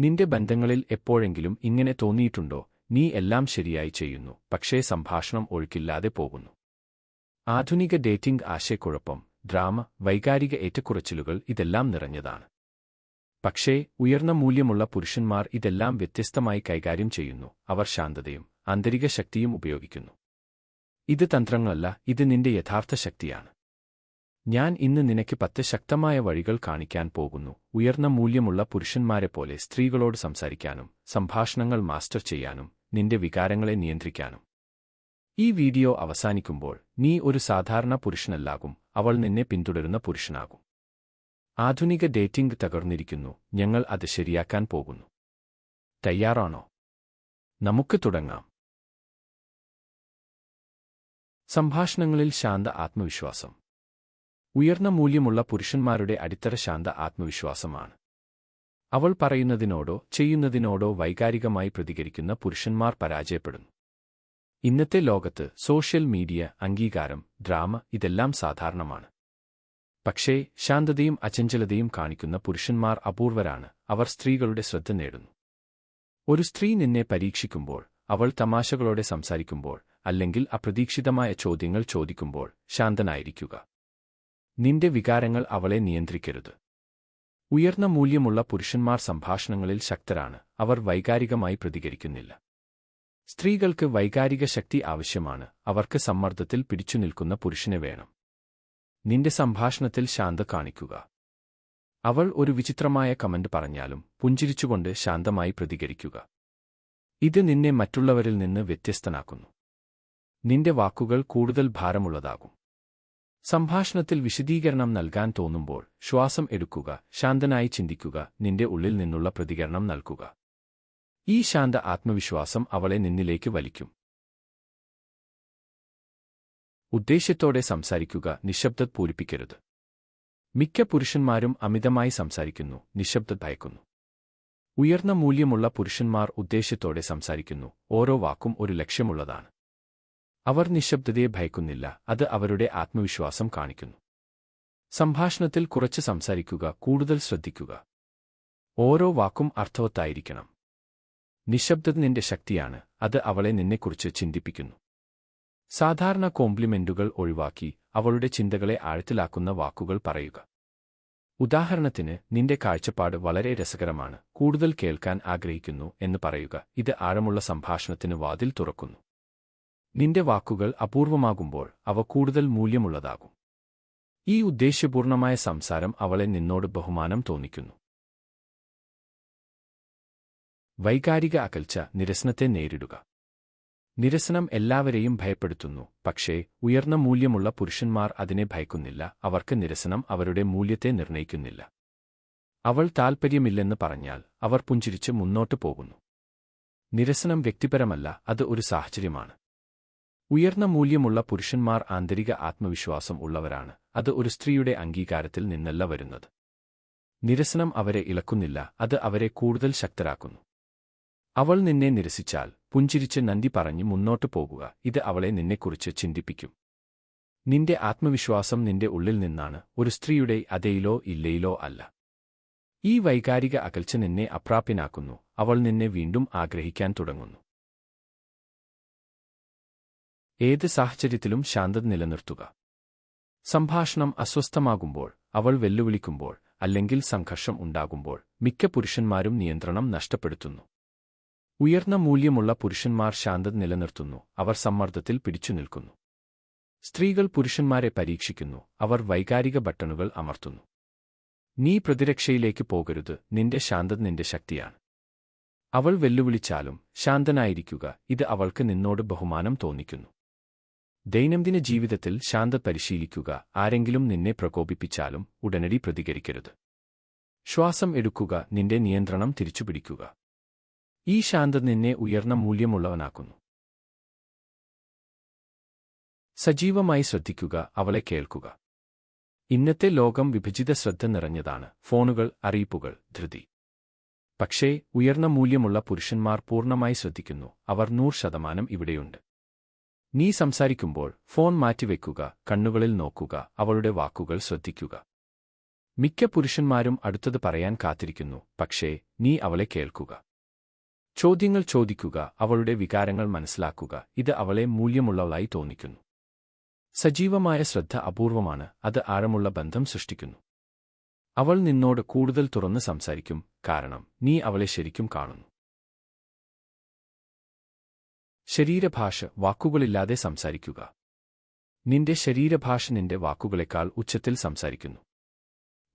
നിന്റെ ബന്ധങ്ങളിൽ എപ്പോഴെങ്കിലും ഇങ്ങനെ തോന്നിയിട്ടുണ്ടോ? നീ എല്ലാം ശരിയായി ചെയ്യുന്നു പക്ഷേ സംഭാഷണം ഒഴുക്കില്ലാതെ പോകുന്നു. ആധുനിക ഡേറ്റിംഗ് ആശയക്കുഴപ്പം ഡ്രാമ വൈകാരിക ഏറ്റക്കുറച്ചിലുകൾ ഇതെല്ലാം നിറഞ്ഞതാണ്. പക്ഷേ ഉയർന്ന മൂല്യമുള്ള പുരുഷന്മാർ ഇതെല്ലാം വ്യത്യസ്തമായി കൈകാര്യം ചെയ്യുന്നു അവർ ശാന്തതയും ആന്തരിക ശക്തിയും ഉപയോഗിക്കുന്നു. ഇത് തന്ത്രങ്ങളല്ല ഇത് നിന്റെ യഥാർത്ഥ ശക്തിയാണ്. ഞാൻ ഇന്ന് നിനക്ക് പത്ത് ശക്തമായ വഴികൾ കാണിക്കാൻ പോകുന്നു. ഉയർന്ന മൂല്യമുള്ള പുരുഷന്മാരെ പോലെ സ്ത്രീകളോട് സംസാരിക്കാനും സംഭാഷണങ്ങൾ മാസ്റ്റർ ചെയ്യാനും നിന്റെ വികാരങ്ങളെ നിയന്ത്രിക്കാനും. ഈ വീഡിയോ അവസാനിക്കുമ്പോൾ നീ ഒരു സാധാരണ പുരുഷനല്ലാകും അവൾ നിന്നെ പിന്തുടരുന്ന പുരുഷനാകും. ആധുനിക ഡേറ്റിംഗ് തകർന്നിരിക്കുന്നു ഞങ്ങൾ അത് ശരിയാക്കാൻ പോകുന്നു. തയ്യാറാണോ? നമുക്ക് തുടങ്ങാം. സംഭാഷണങ്ങളിൽ ശാന്ത ആത്മവിശ്വാസം. ഉയർന്ന മൂല്യമുള്ള പുരുഷന്മാരുടെ അടിത്തറ ശാന്ത ആത്മവിശ്വാസമാണ്. അവൾ പറയുന്നതിനോടോ ചെയ്യുന്നതിനോടോ വൈകാരികമായി പ്രതികരിക്കുന്ന പുരുഷന്മാർ പരാജയപ്പെടുന്നു. ഇന്നത്തെ ലോകത്ത് സോഷ്യൽ മീഡിയ അംഗീകാരം ഡ്രാമ ഇതെല്ലാം സാധാരണമാണ്. പക്ഷേ ശാന്തതയും അചഞ്ചലതയും കാണിക്കുന്ന പുരുഷന്മാർ അപൂർവരാണ് അവർ സ്ത്രീകളുടെ ശ്രദ്ധ നേടുന്നു. ഒരു സ്ത്രീ നിന്നെ പരീക്ഷിക്കുമ്പോൾ അവൾ തമാശകളോടെ സംസാരിക്കുമ്പോൾ അല്ലെങ്കിൽ അപ്രതീക്ഷിതമായ ചോദ്യങ്ങൾ ചോദിക്കുമ്പോൾ ശാന്തനായിരിക്കുക. നിന്റെ വികാരങ്ങൾ അവളെ നിയന്ത്രിക്കരുത്. ഉയർന്ന മൂല്യമുള്ള പുരുഷന്മാർ സംഭാഷണങ്ങളിൽ ശക്തരാണ് അവർ വൈകാരികമായി പ്രതികരിക്കുന്നില്ല. സ്ത്രീകൾക്ക് വൈകാരിക ശക്തി ആവശ്യമാണ് അവർക്ക് സമ്മർദ്ദത്തിൽ പിടിച്ചുനിൽക്കുന്ന പുരുഷനെ വേണം. നിന്റെ സംഭാഷണത്തിൽ ശാന്ത കാണിക്കുക. അവൾ ഒരു വിചിത്രമായ കമന്റ് പറഞ്ഞാലും പുഞ്ചിരിച്ചുകൊണ്ട് ശാന്തമായി പ്രതികരിക്കുക. ഇത് നിന്നെ മറ്റുള്ളവരിൽ നിന്ന് വ്യത്യസ്തനാക്കുന്നു. നിന്റെ വാക്കുകൾ കൂടുതൽ ഭാരമുള്ളതാകും. സംഭാഷണത്തിൽ വിശദീകരണം നൽകാൻ തോന്നുമ്പോൾ ശ്വാസം എടുക്കുക ശാന്തനായി ചിന്തിക്കുക നിന്റെ ഉള്ളിൽ നിന്നുള്ള പ്രതികരണം നൽകുക. ഈ ശാന്ത ആത്മവിശ്വാസം അവളെ നിന്നിലേക്ക് വലിക്കും. ഉദ്ദേശ്യത്തോടെ സംസാരിക്കുക നിശബ്ദത പൂരിപ്പിക്കരുത്. മിക്ക പുരുഷന്മാരും അമിതമായി സംസാരിക്കുന്നു നിശബ്ദത ഭയക്കുന്നു. ഉയർന്ന മൂല്യമുള്ള പുരുഷന്മാർ ഉദ്ദേശ്യത്തോടെ സംസാരിക്കുന്നു ഓരോ വാക്കും ഒരു ലക്ഷ്യമുള്ളതാണ്. അവർ നിശബ്ദതയെ ഭയക്കുന്നില്ല അത് അവരുടെ ആത്മവിശ്വാസം കാണിക്കുന്നു. സംഭാഷണത്തിൽ കുറച്ച് സംസാരിക്കുക കൂടുതൽ ശ്രദ്ധിക്കുക. ഓരോ വാക്കും അർത്ഥവത്തായിരിക്കണം. നിശബ്ദത നിന്റെ ശക്തിയാണ് അത് അവളെ നിന്നെക്കുറിച്ച് ചിന്തിപ്പിക്കുന്നു. സാധാരണ കോംപ്ലിമെന്റുകൾ ഒഴിവാക്കി അവളുടെ ചിന്തകളെ ആഴത്തിലാക്കുന്ന വാക്കുകൾ പറയുക. ഉദാഹരണത്തിന് നിന്റെ കാഴ്ചപ്പാട് വളരെ രസകരമാണ് കൂടുതൽ കേൾക്കാൻ ആഗ്രഹിക്കുന്നു എന്ന് പറയുക ഇത് ആഴമുള്ള സംഭാഷണത്തിന് വാതിൽ തുറക്കുന്നു. നിന്റെ വാക്കുകൾ അപൂർവമാകുമ്പോൾ അവ കൂടുതൽ മൂല്യമുള്ളതാകും. ഈ ഉദ്ദേശ്യപൂർണമായ സംസാരം അവളെ നിന്നോട് ബഹുമാനം തോന്നിക്കുന്നു. വൈകാരിക അകൽച്ച നിരസനത്തെ നേരിടുക. നിരസനം എല്ലാവരെയും ഭയപ്പെടുത്തുന്നു പക്ഷേ ഉയർന്ന മൂല്യമുള്ള പുരുഷന്മാർ അതിനെ ഭയക്കുന്നില്ല അവർക്ക് നിരസനം അവരുടെ മൂല്യത്തെ നിർണയിക്കുന്നില്ല അവൾ താൽപ്പര്യമില്ലെന്ന് പറഞ്ഞാൽ അവർ പുഞ്ചിരിച്ച് മുന്നോട്ടു പോകുന്നു. നിരസനം വ്യക്തിപരമല്ല അത് ഒരു സാഹചര്യമാണ്. ഉയർന്ന മൂല്യമുള്ള പുരുഷന്മാർ ആന്തരിക ആത്മവിശ്വാസം ഉള്ളവരാണ്. അത് ഒരു സ്ത്രീയുടെ അംഗീകാരത്തിൽ നിന്നല്ല വരുന്നത്. നിരസനം അവരെ ഇളക്കുന്നില്ല അത് അവരെ കൂടുതൽ ശക്തരാക്കുന്നു. അവൾ നിന്നെ നിരസിച്ചാൽ പുഞ്ചിരിച്ച് നന്ദി പറഞ്ഞ് മുന്നോട്ടു പോകുക ഇത് അവളെ നിന്നെക്കുറിച്ച് ചിന്തിപ്പിക്കും. നിന്റെ ആത്മവിശ്വാസം നിന്റെ ഉള്ളിൽ നിന്നാണ് ഒരു സ്ത്രീയുടെ അതയിലോ ഇല്ലയിലോ അല്ല. ഈ വൈകാരിക അകൽച്ച നിന്നെ അപ്രാപ്യനാക്കുന്നു അവൾ നിന്നെ വീണ്ടും ആഗ്രഹിക്കാൻ തുടങ്ങുന്നു. ഏത് സാഹചര്യത്തിലും ശാന്തത നിലനിർത്തുക. സംഭാഷണം അസ്വസ്ഥമാകുമ്പോൾ അവൾ വെല്ലുവിളിക്കുമ്പോൾ അല്ലെങ്കിൽ സംഘർഷം ഉണ്ടാകുമ്പോൾ മിക്ക പുരുഷന്മാരും നിയന്ത്രണം നഷ്ടപ്പെടുത്തുന്നു. ഉയർന്ന മൂല്യമുള്ള പുരുഷന്മാർ ശാന്തത നിലനിർത്തുന്നു അവർ സമ്മർദ്ദത്തിൽ പിടിച്ചുനിൽക്കുന്നു സ്ത്രീകൾ പുരുഷന്മാരെ പരീക്ഷിക്കുന്നു അവർ വൈകാരിക ബട്ടണുകൾ അമർത്തുന്നു. നീ പ്രതിരക്ഷയിലേക്ക് പോകരുത് നിന്റെ ശാന്തത നിന്റെ ശക്തിയാണ്. അവൾ വെല്ലുവിളിച്ചാലും ശാന്തനായിരിക്കുക ഇത് അവൾക്ക് നിന്നോട് ബഹുമാനം തോന്നിക്കുന്നു. ദൈനംദിന ജീവിതത്തിൽ ശാന്ത പരിശീലിക്കുക. ആരെങ്കിലും നിന്നെ പ്രകോപിപ്പിച്ചാലും ഉടനടി പ്രതികരിക്കരുത്. ശ്വാസം എടുക്കുക. നിന്റെ നിയന്ത്രണം തിരിച്ചുപിടിക്കുക. ഈ ശാന്ത നിന്നെ ഉയർന്ന മൂല്യമുള്ളവനാക്കുന്നു. സജീവമായി ശ്രദ്ധിക്കുക. അവളെ കേൾക്കുക. ഇന്നത്തെ ലോകം വിഭജിത ശ്രദ്ധ നിറഞ്ഞതാണ്. ഫോണുകൾ അറിയിപ്പുകൾ ധൃതി. പക്ഷേ ഉയർന്ന മൂല്യമുള്ള പുരുഷന്മാർ പൂർണമായി ശ്രദ്ധിക്കുന്നു. അവർ നൂറ് ശതമാനം ഇവിടെയുണ്ട്. നീ സംസാരിക്കുമ്പോൾ ഫോൺ മാറ്റിവെക്കുക കണ്ണുകളിൽ നോക്കുക അവളുടെ വാക്കുകൾ ശ്രദ്ധിക്കുക. മിക്ക പുരുഷന്മാരും അടുത്തത് പറയാൻ കാത്തിരിക്കുന്നു പക്ഷേ നീ അവളെ കേൾക്കുക. ചോദ്യങ്ങൾ ചോദിക്കുക അവളുടെ വികാരങ്ങൾ മനസ്സിലാക്കുക ഇത് അവളെ മൂല്യമുള്ളവളായി തോന്നിക്കുന്നു. സജീവമായ ശ്രദ്ധ അപൂർവമാണ് അത് ആഴമുള്ള ബന്ധം സൃഷ്ടിക്കുന്നു. അവൾ നിന്നോട് കൂടുതൽ തുറന്ന് സംസാരിക്കും കാരണം നീ അവളെ ശരിക്കും കാണുന്നു. ശരീരഭാഷ വാക്കുകളില്ലാതെ സംസാരിക്കുക. നിന്റെ ശരീരഭാഷ നിന്റെ വാക്കുകളെക്കാൾ ഉച്ചത്തിൽ സംസാരിക്കുന്നു.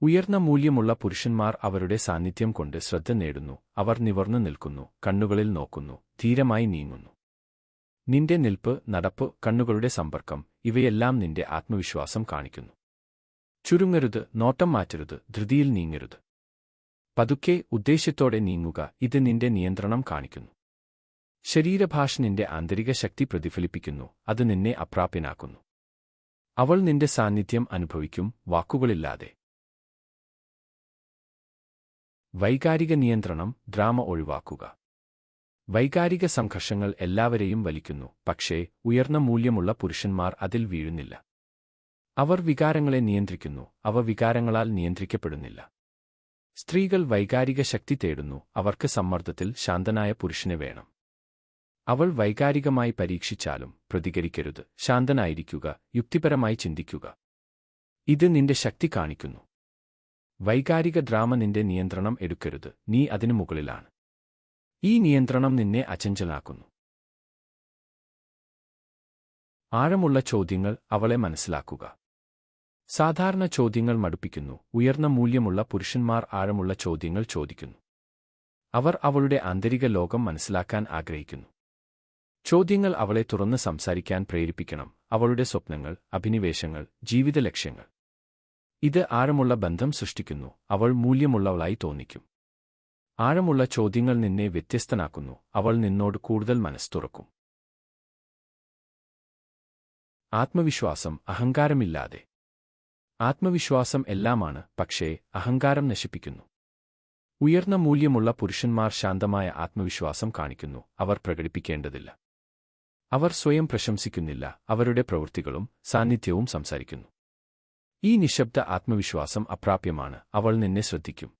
ഉയർന്ന മൂല്യമുള്ള പുരുഷന്മാർ അവരുടെ സാന്നിധ്യം കൊണ്ട് ശ്രദ്ധ നേടുന്നു. അവർ നിവർന്നു നിൽക്കുന്നു കണ്ണുകളിൽ നോക്കുന്നു ധീരമായി നീങ്ങുന്നു. നിന്റെ നിൽപ്പ് നടപ്പ് കണ്ണുകളുടെ സമ്പർക്കം ഇവയെല്ലാം നിന്റെ ആത്മവിശ്വാസം കാണിക്കുന്നു. ചുരുങ്ങരുത് നോട്ടം മാറ്റരുത് ധൃതിയിൽ നീങ്ങരുത്. പതുക്കെ ഉദ്ദേശ്യത്തോടെ നീങ്ങുക ഇത് നിന്റെ നിയന്ത്രണം കാണിക്കുന്നു. ശരീരഭാഷ നിന്റെ ആന്തരിക ശക്തി പ്രതിഫലിപ്പിക്കുന്നു. അത് നിന്നെ അപ്രാപ്യനാക്കുന്നു. അവൾ നിന്റെ സാന്നിധ്യം അനുഭവിക്കും വാക്കുകളില്ലാതെ. വൈകാരിക നിയന്ത്രണം ഡ്രാമ ഒഴിവാക്കുക. വൈകാരിക സംഘർഷങ്ങൾ എല്ലാവരെയും വലിക്കുന്നു പക്ഷേ ഉയർന്ന മൂല്യമുള്ള പുരുഷന്മാർ അതിൽ വീഴുന്നില്ല. അവർ വികാരങ്ങളെ നിയന്ത്രിക്കുന്നു അവ വികാരങ്ങളാൽ നിയന്ത്രിക്കപ്പെടുന്നില്ല. സ്ത്രീകൾ വൈകാരിക ശക്തി തേടുന്നു അവർക്ക് സമ്മർദ്ദത്തിൽ ശാന്തനായ പുരുഷനെ വേണം. അവൾ വൈകാരികമായി പരീക്ഷിച്ചാലും പ്രതികരിക്കരുത്. ശാന്തനായിരിക്കുക. യുക്തിപരമായി ചിന്തിക്കുക. ഇത് നിന്റെ ശക്തി കാണിക്കുന്നു. വൈകാരിക ഡ്രാമ നിന്റെ നിയന്ത്രണം എടുക്കരുത്. നീ അതിനു മുകളിലാണ്. ഈ നിയന്ത്രണം നിന്നെ അചഞ്ചലാക്കുന്നു. ആഴമുള്ള ചോദ്യങ്ങൾ അവളെ മനസ്സിലാക്കുക. സാധാരണ ചോദ്യങ്ങൾ മടുപ്പിക്കുന്നു. ഉയർന്ന മൂല്യമുള്ള പുരുഷന്മാർ ആഴമുള്ള ചോദ്യങ്ങൾ ചോദിക്കുന്നു. അവർ അവളുടെ ആന്തരിക ലോകം മനസ്സിലാക്കാൻ ആഗ്രഹിക്കുന്നു. ചോദ്യങ്ങൾ അവളെ തുറന്ന് സംസാരിക്കാൻ പ്രേരിപ്പിക്കണം. അവളുടെ സ്വപ്നങ്ങൾ അഭിനിവേശങ്ങൾ ജീവിത ലക്ഷ്യങ്ങൾ. ഇത് ആഴമുള്ള ബന്ധം സൃഷ്ടിക്കുന്നു. അവൾ മൂല്യമുള്ളവളായി തോന്നിക്കും. ആഴമുള്ള ചോദ്യങ്ങൾ നിന്നെ വ്യത്യസ്തനാക്കുന്നു. അവൾ നിന്നോട് കൂടുതൽ മനസ് തുറക്കും. ആത്മവിശ്വാസം അഹങ്കാരമില്ലാതെ. ആത്മവിശ്വാസം എല്ലാമാണ് പക്ഷേ അഹങ്കാരം നശിപ്പിക്കുന്നു. ഉയർന്ന മൂല്യമുള്ള പുരുഷന്മാർ ശാന്തമായ ആത്മവിശ്വാസം കാണിക്കുന്നു. അവർ പ്രകടിപ്പിക്കേണ്ടതില്ല. അവർ സ്വയം പ്രശംസിക്കുന്നില്ല അവരുടെ പ്രവൃത്തികളും സാന്നിധ്യവും സംസാരിക്കുന്നു. ഈ നിശബ്ദ ആത്മവിശ്വാസം അപ്രാപ്യമാണ് അവൾ നിന്നെ ശ്രദ്ധിക്കും.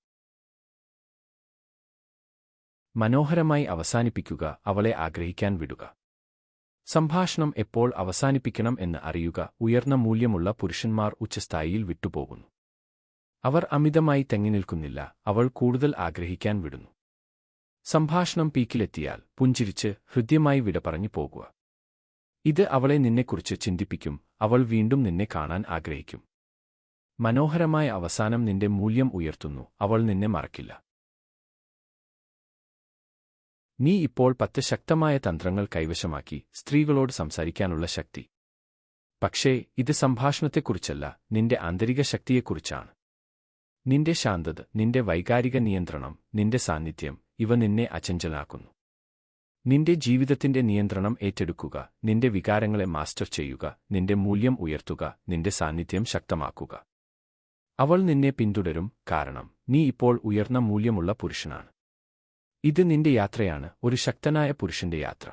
മനോഹരമായി അവസാനിപ്പിക്കുക അവളെ ആഗ്രഹിക്കാൻ വിടുക. സംഭാഷണം എപ്പോൾ അവസാനിപ്പിക്കണം എന്ന് അറിയുക ഉയർന്ന മൂല്യമുള്ള പുരുഷന്മാർ ഉച്ചസ്ഥായിയിൽ വിട്ടുപോകുന്നു. അവർ അമിതമായി തെങ്ങിനിൽക്കുന്നില്ല അവൾ കൂടുതൽ ആഗ്രഹിക്കാൻ വിടുന്നു. സംഭാഷണം പീക്കിലെത്തിയാൽ പുഞ്ചിരിച്ച് ഹൃദ്യമായി വിട പറഞ്ഞു പോകുക. ഇത് അവളെ നിന്നെക്കുറിച്ച് ചിന്തിപ്പിക്കും. അവൾ വീണ്ടും നിന്നെ കാണാൻ ആഗ്രഹിക്കും. മനോഹരമായ അവസാനം നിന്റെ മൂല്യം ഉയർത്തുന്നു. അവൾ നിന്നെ മറക്കില്ല. നീ ഇപ്പോൾ പത്ത് ശക്തമായ തന്ത്രങ്ങൾ കൈവശമാക്കി സ്ത്രീകളോട് സംസാരിക്കാനുള്ള ശക്തി. പക്ഷേ ഇത് സംഭാഷണത്തെക്കുറിച്ചല്ല നിന്റെ ആന്തരിക ശക്തിയെക്കുറിച്ചാണ്. നിന്റെ ശാന്തത നിന്റെ വൈകാരിക നിയന്ത്രണം നിന്റെ സാന്നിധ്യം ഇവ നിന്നെ അചഞ്ചലാക്കുന്നു. നിന്റെ ജീവിതത്തിന്റെ നിയന്ത്രണം ഏറ്റെടുക്കുക നിന്റെ വികാരങ്ങളെ മാസ്റ്റർ ചെയ്യുക നിന്റെ മൂല്യം ഉയർത്തുക നിന്റെ സാന്നിധ്യം ശക്തമാക്കുക. അവൾ നിന്നെ പിന്തുടരും കാരണം നീ ഇപ്പോൾ ഉയർന്ന മൂല്യമുള്ള പുരുഷനാണ്. ഇത് നിന്റെ യാത്രയാണ് ഒരു ശക്തനായ പുരുഷന്റെ യാത്ര.